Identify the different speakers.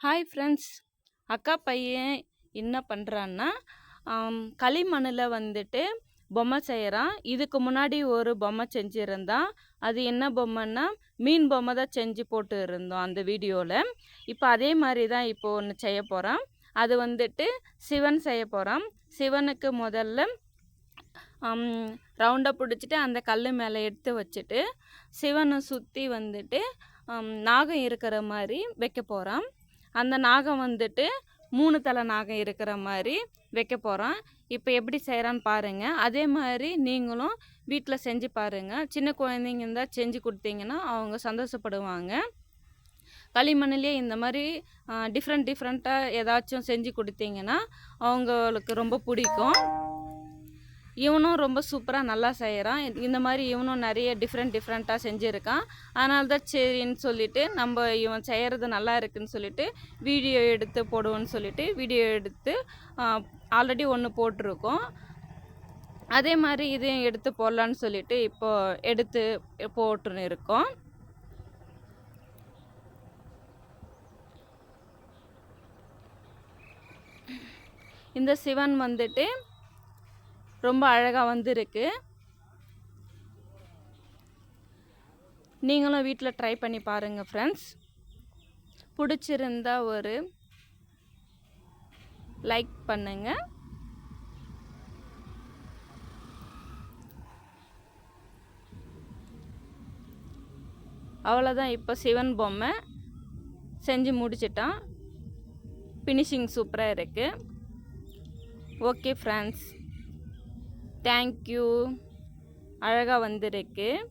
Speaker 1: Hi friends அக்கா பையன் என்ன பண்ணுறான்னா களிமண்ணில் வந்துட்டு பொம்மை செய்கிறான் இதுக்கு முன்னாடி ஒரு பொம்மை செஞ்சுருந்தான். அது என்ன பொம்மைன்னா மீன் பொம்மை தான் செஞ்சு போட்டு இருந்தோம் அந்த வீடியோவில் இப்போ அதே மாதிரி தான் இப்போ ஒன்று செய்ய போகிறான் அது வந்துட்டு சிவன் செய்ய போகிறான் சிவனுக்கு முதல்ல ரவுண்டாக பிடிச்சிட்டு அந்த கல் மேலே எடுத்து வச்சுட்டு சிவனை சுற்றி வந்துட்டு நாகம் இருக்கிற மாதிரி வைக்க போகிறான் அந்த நாகம் வந்துட்டு மூணு தலை நாகம் இருக்கிற மாதிரி வைக்க போகிறோம் இப்போ எப்படி செய்கிறான்னு பாருங்கள் அதே மாதிரி நீங்களும் வீட்டில் செஞ்சு பாருங்கள் சின்ன குழந்தைங்க இருந்தால் செஞ்சு கொடுத்தீங்கன்னா அவங்க சந்தோஷப்படுவாங்க. களிமண்ணிலே இந்த மாதிரி டிஃப்ரெண்ட் டிஃப்ரெண்ட்டாக ஏதாச்சும் செஞ்சு கொடுத்தீங்கன்னா அவங்களுக்கு ரொம்ப பிடிக்கும். இவனும் ரொம்ப சூப்பராக நல்லா செய்கிறான் இந்த மாதிரி இவனும் நிறைய டிஃப்ரெண்ட் டிஃப்ரெண்ட்டாக செஞ்சுருக்கான். அதனால தான் சரின்னு சொல்லிவிட்டு நம்ம இவன் செய்கிறது நல்லா இருக்குதுன்னு சொல்லிட்டு வீடியோ எடுத்து போடுவோன்னு சொல்லிட்டு வீடியோ எடுத்து ஆல்ரெடி ஒன்று போட்டிருக்கோம். அதே மாதிரி இதையும் எடுத்து போடலான்னு சொல்லிட்டு இப்போ எடுத்து போட்டுன்னு இருக்கோம். இந்த சிவன் வந்துட்டு ரொம்ப அழகாக வந்திருக்கு. நீங்களும் வீட்டில் ட்ரை பண்ணி பாருங்கள் ஃப்ரெண்ட்ஸ் பிடிச்சிருந்தா ஒரு லைக் பண்ணுங்கள் அவ்வளோதான் இப்போ சிவன் பொம்மை செஞ்சு முடிச்சிட்டான். ஃபினிஷிங் சூப்பராக இருக்குது ஓகே ஃப்ரெண்ட்ஸ் தேங்க்யூ. அழகாக வந்திருக்கு.